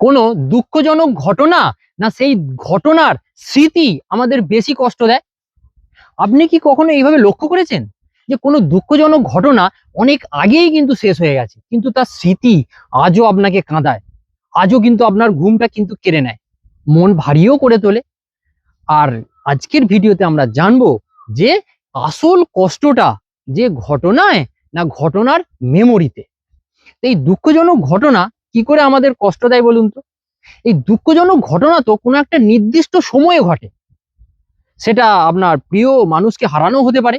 কোনো দুঃখজনক ঘটনা না সেই ঘটনার স্মৃতি আমাদের বেশি কষ্ট দেয়? আপনি কি কখনো এইভাবে লক্ষ্য করেছেন যে কোনো দুঃখজনক ঘটনা অনেক আগেই কিন্তু শেষ হয়ে গেছে, কিন্তু তার স্মৃতি আজও আপনাকে কাঁদায়, আজও কিন্তু আপনার ঘুমটা কিন্তু কেড়ে নেয়, মন ভারীও করে তোলে? আর আজকের ভিডিওতে আমরা জানব যে আসল কষ্টটা যে ঘটনায় না ঘটনার মেমোরিতে এই দুঃখজনক ঘটনা কি করে আমাদের কষ্ট দেয় বলুন তো? এই দুঃখজনক ঘটনা তো কোনো একটা নির্দিষ্ট সময়ে ঘটে। সেটা আপনার প্রিয় মানুষকে হারানো হতে পারে,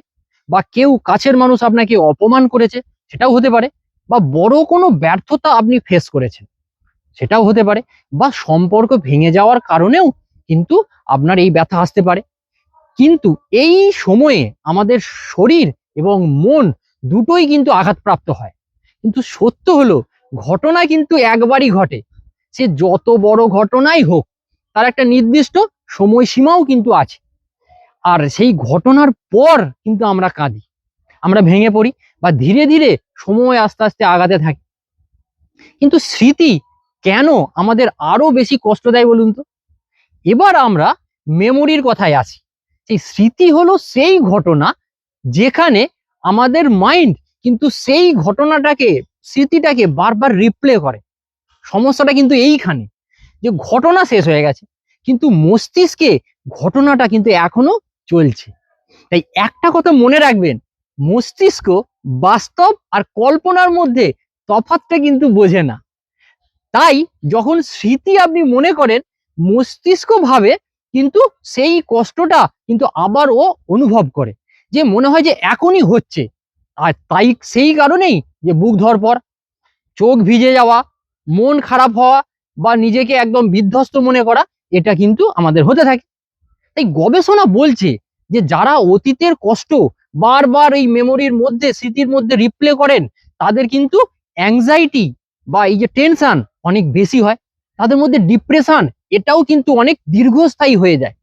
বা কেউ কাছের মানুষ আপনাকে অপমান করেছে, সেটাও হতে পারে, বা বড় কোনো ব্যর্থতা আপনি ফেস করেছেন, সেটাও হতে পারে, বা সম্পর্ক ভেঙে যাওয়ার কারণেও কিন্তু আপনার এই ব্যথা আসতে পারে। কিন্তু এই সময়ে আমাদের শরীর এবং মন দুটোই কিন্তু আঘাতপ্রাপ্ত হয়। কিন্তু সত্য হলো ঘটনা কিন্তু একবারই ঘটে। সে যত বড় ঘটনাই হোক, তার একটা নির্দিষ্ট সময়সীমাও কিন্তু আছে। আর সেই ঘটনার পর কিন্তু আমরা কাঁদি। আমরা ভেঙে পড়ি বা ধীরে ধীরে সময় আস্তে আস্তে আগাতে থাকে। কিন্তু স্মৃতি কেন আমাদের আরও বেশি কষ্ট দেয় বলুন তো? এবার আমরা মেমোরির কথায় আসি। সেই স্মৃতি হলো সেই ঘটনা যেখানে আমাদের মাইন্ড কিন্তু সেই ঘটনাটাকে স্মৃতিটাকে বারবার রিপ্লে করে। সমস্যাটা কিন্তু এইখানে, যে ঘটনা শেষ হয়ে গেছে, কিন্তু মস্তিষ্কে ঘটনাটা কিন্তু এখনও চলছে। তাই একটা কথা মনে রাখবেন, মস্তিষ্ক বাস্তব আর কল্পনার মধ্যে তফাৎটা কিন্তু বোঝে না। তাই যখন স্মৃতি আপনি মনে করেন, মস্তিষ্ক ভাবে কিন্তু সেই কষ্টটা কিন্তু আবার ও অনুভব করে, যে মনে হয় যে এখনই হচ্ছে। আর তাই সেই কারণেই যে বুক ধরপর চোখ ভিজে যাওয়া, মন খারাপ হওয়া বা নিজেকে একদম বিধ্বস্ত মনে করা, এটা কিন্তু আমাদের হতে থাকে। তাই গবেষণা বলছে যে যারা অতীতের কষ্ট বারবার এই মেমোরির মধ্যে, স্মৃতির মধ্যে রিপ্লে করেন, তাদের কিন্তু অ্যাংজাইটি বা এই যে টেনশন অনেক বেশি হয়। তাদের মধ্যে ডিপ্রেশন এটাও কিন্তু অনেক দীর্ঘস্থায়ী হয়ে যায়।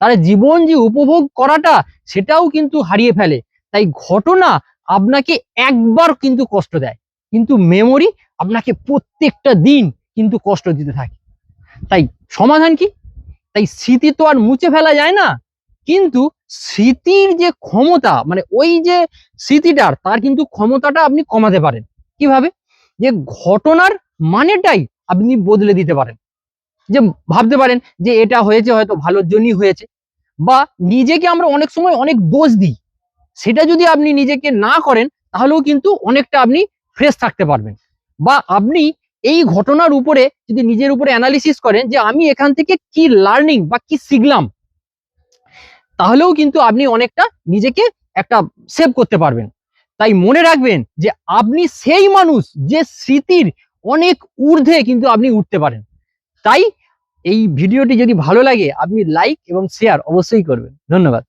তারা জীবন যে উপভোগ করাটা, সেটাও কিন্তু হারিয়ে ফেলে। তাই ঘটনা আপনাকে একবার কিন্তু কষ্ট দেয়। কিন্তু মেমোরি আপনাকে প্রত্যেকটা দিন কিন্তু কষ্ট দিতে থাকে। তাই সমাধান কি? তাই স্মৃতি তো আর মুছে ফেলা যায় না। কিন্তু স্মৃতির যে ক্ষমতা মানে ওই যে স্মৃতিটার তার কিন্তু ক্ষমতাটা আপনি কমাতে পারেন। কীভাবে? যে ঘটনার মানেটাই আপনি বদলে দিতে পারেন। যে ভাবতে পারেন যে এটা হয়েছে, হয়তো ভালোর জন্যই হয়েছে। বা নিজেকে আমরা অনেক সময় অনেক দোষ দিই। সেটা যদি আপনি নিজেকে না করেন, তাহলেও কিন্তু অনেকটা আপনি ফ্রেশ থাকতে পারবেন। বা আপনি এই ঘটনার উপরে যদি নিজের উপরে অ্যানালিসিস করেন যে আমি এখান থেকে কি লার্নিং বা কি শিখলাম, তাহলেও কিন্তু আপনি অনেকটা নিজেকে একটা সেভ করতে পারবেন। তাই মনে রাখবেন যে আপনি সেই মানুষ যে স্মৃতির অনেক ঊর্ধ্বে কিন্তু আপনি উঠতে পারেন। তাই এই ভিডিওটি যদি ভালো লাগে, আপনি লাইক এবং শেয়ার অবশ্যই করবেন। ধন্যবাদ।